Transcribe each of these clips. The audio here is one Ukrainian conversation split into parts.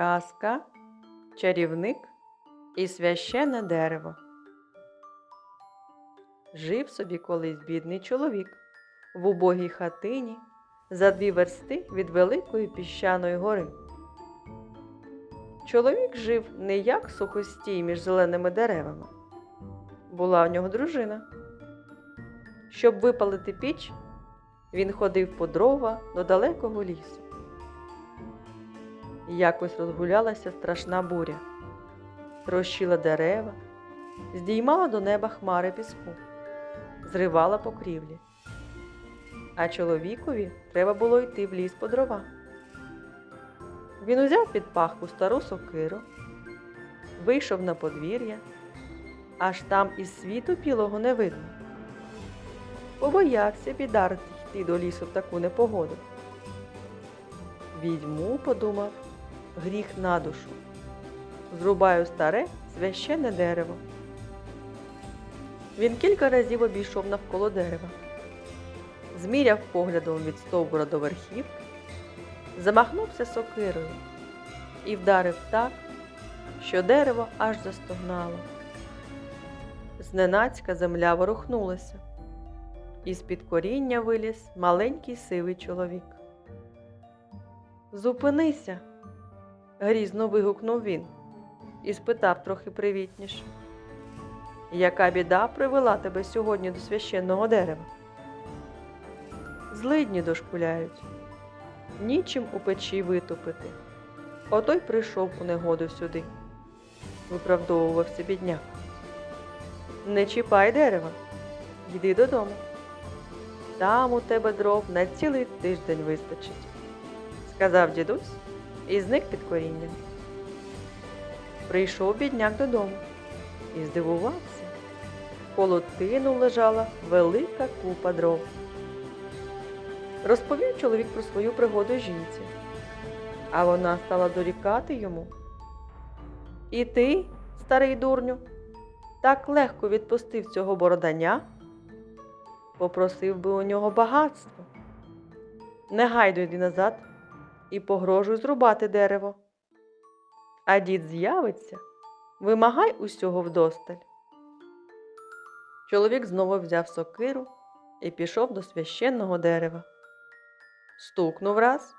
Казка, чарівник і священне дерево. Жив собі колись бідний чоловік в убогій хатині за дві версти від великої піщаної гори. Чоловік жив не як сухостій між зеленими деревами. Була у нього дружина. Щоб випалити піч, він ходив по дрова до далекого лісу. Якось розгулялася страшна буря, трощила дерева, здіймала до неба хмари піску, зривала покрівлі. А чоловікові треба було йти в ліс по дрова. Він узяв під пахву стару сокиру, вийшов на подвір'я, аж там із світу білого не видно. Побоявся бідар йти до лісу в таку непогоду. Відьму, подумав, гріх на душу. Зрубаю старе священне дерево. Він кілька разів обійшов навколо дерева, зміряв поглядом від стовбура до верхівки, замахнувся сокирою і вдарив так, що дерево аж застогнало. Зненацька земля ворухнулася. Із-під коріння виліз маленький сивий чоловік. Зупинися, грізно вигукнув він і спитав трохи привітніше. Яка біда привела тебе сьогодні до священного дерева? Злидні дошкуляють, нічим у печі витопити. Ото й прийшов у негоду сюди, виправдовувався бідняк. Не чіпай дерева, йди додому. Там у тебе дров на цілий тиждень вистачить, сказав дідусь і зник під корінням. Прийшов бідняк додому і здивувався. Коло тину лежала велика купа дров. Розповів чоловік про свою пригоду жінці, а вона стала дорікати йому. І ти, старий дурню, так легко відпустив цього бороданя, попросив би у нього багатство. Негайно йди назад і погрожуй зрубати дерево. А дід з'явиться, вимагай усього вдосталь. Чоловік знову взяв сокиру і пішов до священного дерева. Стукнув раз.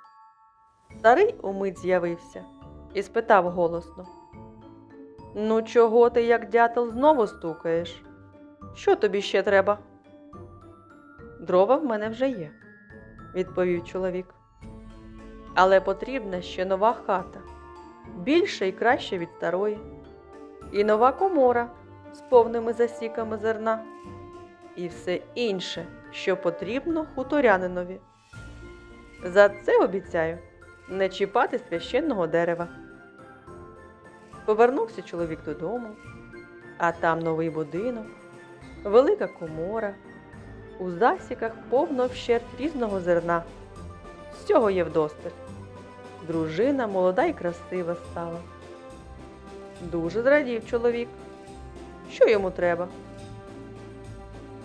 Старий умить з'явився і спитав голосно: Ну, чого ти, як дятел, знову стукаєш? Що тобі ще треба? Дрова в мене вже є, відповів чоловік. Але потрібна ще нова хата, більша і краща від старої, і нова комора з повними засіками зерна, і все інше, що потрібно хуторянинові. За це обіцяю не чіпати священного дерева. Повернувся чоловік додому, а там новий будинок, велика комора, у засіках повно вщерть різного зерна. З цього є вдосталь. Дружина молода і красива стала. Дуже зрадів чоловік. Що йому треба?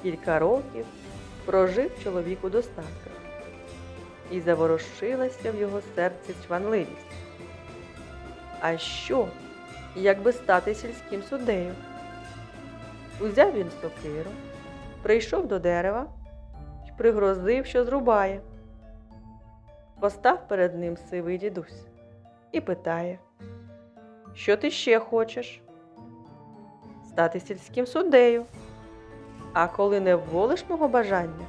Кілька років прожив чоловік у достатках, і заворушилася в його серці чванливість. А що, якби стати сільським суддею? Узяв він сокиру, прийшов до дерева і пригрозив, що зрубає. Постав перед ним сивий дідусь і питає, що ти ще хочеш? Стати сільським суддею. А коли не вволиш мого бажання,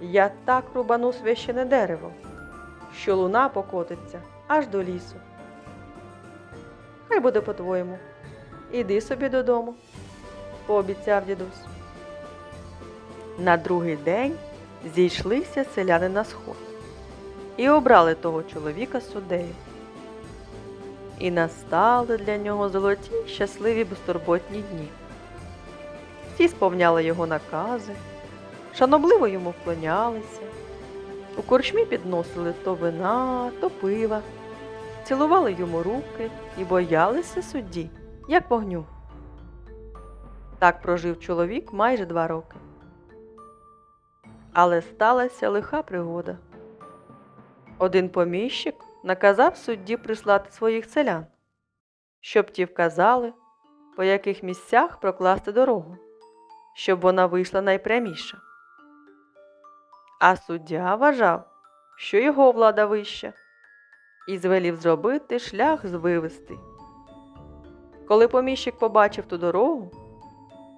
я так рубану священе дерево, що луна покотиться аж до лісу. Хай буде по-твоєму. Іди собі додому, пообіцяв дідусь. На другий день зійшлися селяни на сход і обрали того чоловіка суддею. І настали для нього золоті щасливі безтурботні дні. Всі сповняли його накази, шанобливо йому вклонялися, у корчмі підносили то вина, то пива, цілували йому руки і боялися судді, як вогню. Так прожив чоловік майже два роки. Але сталася лиха пригода. Один поміщик наказав судді прислати своїх селян, щоб ті вказали, по яких місцях прокласти дорогу, щоб вона вийшла найпряміша. А суддя вважав, що його влада вища, і звелів зробити шлях звивистий. Коли поміщик побачив ту дорогу,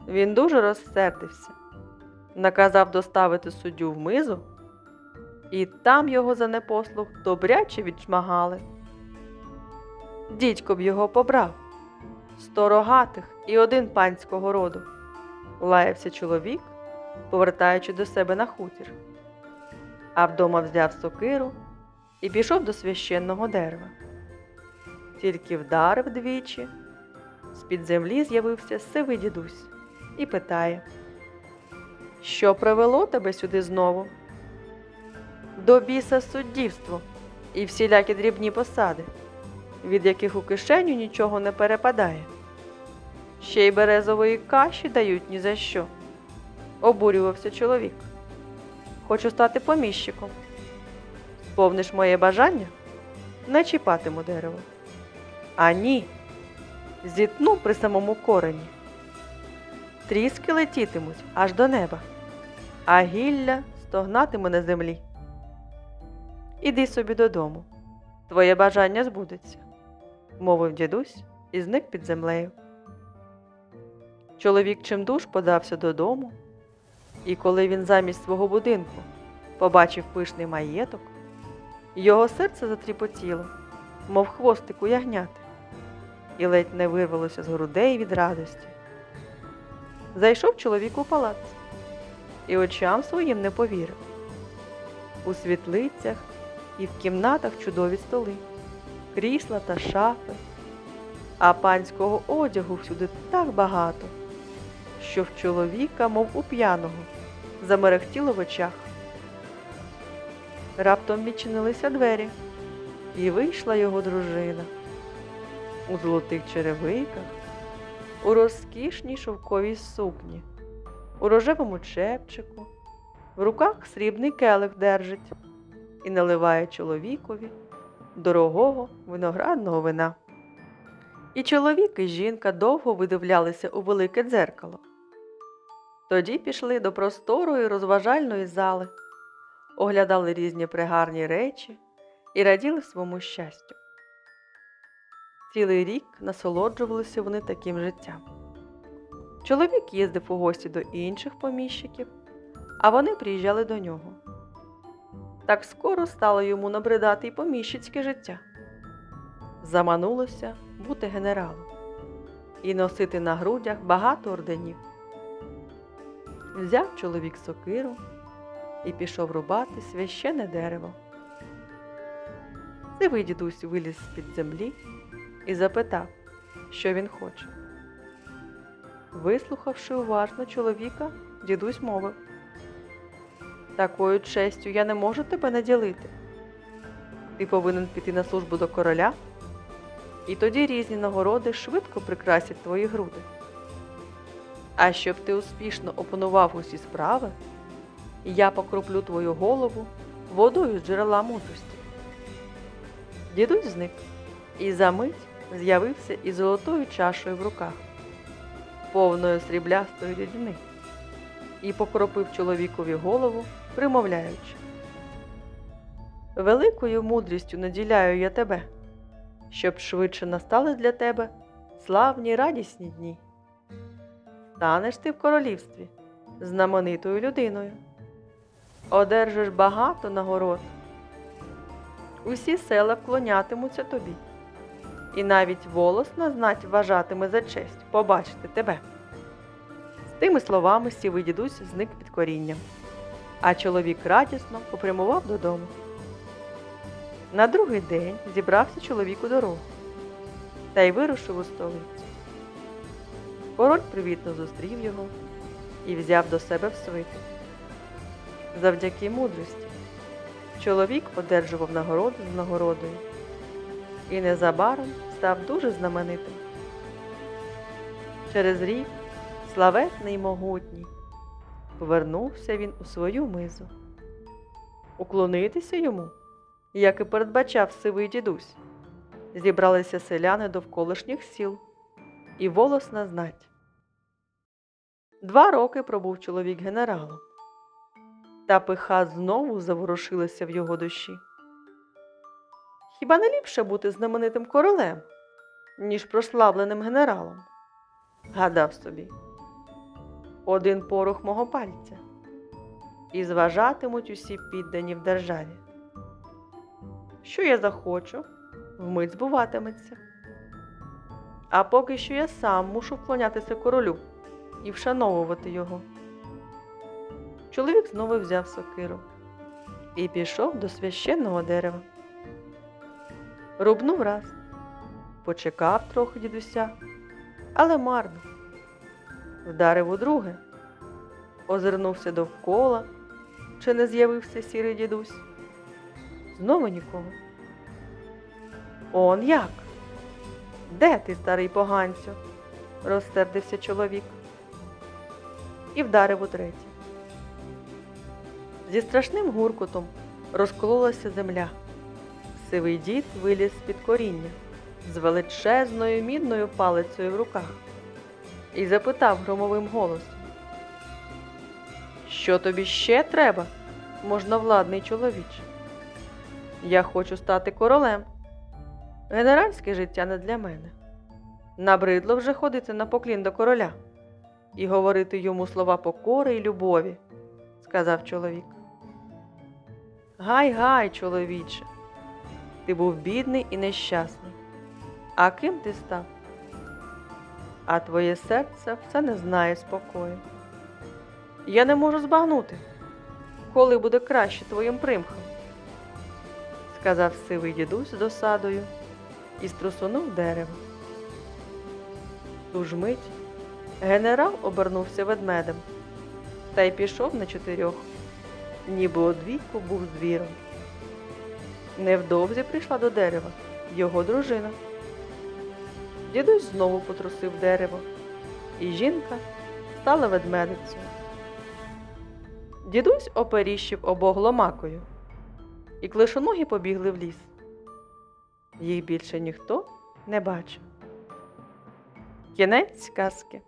він дуже розсердився, наказав доставити суддю в мизу, і там його за непослух добряче відшмагали. Дідько б його побрав, сто рогатих і один панського роду, лаявся чоловік, повертаючи до себе на хутір. А вдома взяв сокиру і пішов до священного дерева. Тільки вдарив двічі, з-під землі з'явився сивий дідусь і питає, що привело тебе сюди знову? До біса суддівство і всілякі дрібні посади, від яких у кишеню нічого не перепадає. Ще й березової каші дають ні за що. Обурювався чоловік. Хочу стати поміщиком. Сповниш моє бажання? Не чіпатиму дерево. А ні, зітну при самому корені. Тріски летітимуть аж до неба, а гілля стогнатиме на землі. Іди собі додому, твоє бажання збудеться, мовив дідусь і зник під землею. Чоловік чимдуж подався додому, і коли він замість свого будинку побачив пишний маєток, його серце затріпотіло, мов хвостик у ягняти, і ледь не вирвалося з грудей від радості. Зайшов чоловік у палац і очам своїм не повірив. У світлицях і в кімнатах чудові столи, крісла та шафи, а панського одягу всюди так багато, що в чоловіка, мов у п'яного, замерехтіло в очах. Раптом відчинилися двері, і вийшла його дружина. У золотих черевиках, у розкішній шовковій сукні, у рожевому чепчику, в руках срібний келих держить і наливає чоловікові дорогого виноградного вина. І чоловік і жінка довго видивлялися у велике дзеркало. Тоді пішли до просторої розважальної зали, оглядали різні пригарні речі і раділи своєму щастю. Цілий рік насолоджувалися вони таким життям. Чоловік їздив у гості до інших поміщиків, а вони приїжджали до нього. Так скоро стало йому набридати й поміщицьке життя. Заманулося бути генералом і носити на грудях багато орденів. Взяв чоловік сокиру і пішов рубати священне дерево. Сивий дідусь виліз з-під землі і запитав, що він хоче. Вислухавши уважно чоловіка, дідусь мовив Такою честю я не можу тебе наділити. Ти повинен піти на службу до короля, і тоді різні нагороди швидко прикрасять твої груди. А щоб ти успішно опанував усі справи, я покроплю твою голову водою з джерела мудрості. Дідусь зник і за мить з'явився із золотою чашею в руках, повною сріблястої рідини, і покропив чоловікові голову, примовляючи. Великою мудрістю наділяю я тебе, щоб швидше настали для тебе славні радісні дні. Станеш ти в королівстві знаменитою людиною, одержиш багато нагород. Усі села вклонятимуться тобі, і навіть волос на знать вважатиме за честь побачити тебе. З тими словами сівий дідусь зник під корінням, а чоловік радісно попрямував додому. На другий день зібрався чоловік у дорогу та й вирушив у столицю. Король привітно зустрів його і взяв до себе в свиту. Завдяки мудрості чоловік одержував нагороду з нагородою і незабаром став дуже знаменитим. Через рік славетний могутній повернувся він у свою мизу. Уклонитися йому як і передбачав сивий дідусь, зібралися селяни довколишніх сіл і волосна знать. Два роки пробув чоловік генералом, та пиха знову заворушилася в його душі. Хіба не ліпше бути знаменитим королем, ніж прославленим генералом? Гадав собі. Один порох мого пальця, і зважатимуть усі піддані в державі. Що я захочу, вмить збуватиметься. А поки що я сам мушу вклонятися королю і вшановувати його. Чоловік знову взяв сокиру і пішов до священного дерева. Рубнув раз, почекав трохи дідуся, але марно. Вдарив удруге, озирнувся довкола, чи не з'явився сірий дідусь. Знову нікого. Он як? Де ти, старий поганцю? розсердився чоловік і вдарив утретє. Зі страшним гуркотом розкололася земля. Сивий дід виліз з-під коріння з величезною мідною палицею в руках і запитав громовим голосом. Що тобі ще треба, можновладний чоловіче? Я хочу стати королем. Генеральське життя не для мене. Набридло вже ходити на поклін до короля і говорити йому слова покори й любові, сказав чоловік. Гай, гай, чоловіче, ти був бідний і нещасний. А ким ти став? А твоє серце все не знає спокою. Я не можу збагнути, коли буде краще твоїм примхам, сказав сивий дідусь з досадою і струсунув дерево. Ту ж мить генерал обернувся ведмедем та й пішов на чотирьох, ніби одвійку був звіром. Невдовзі прийшла до дерева його дружина. Дідусь знову потрусив дерево, і жінка стала ведмедицею. Дідусь оперіщив обох ломакою, і клишоногі побігли в ліс. Їх більше ніхто не бачив. Кінець казки.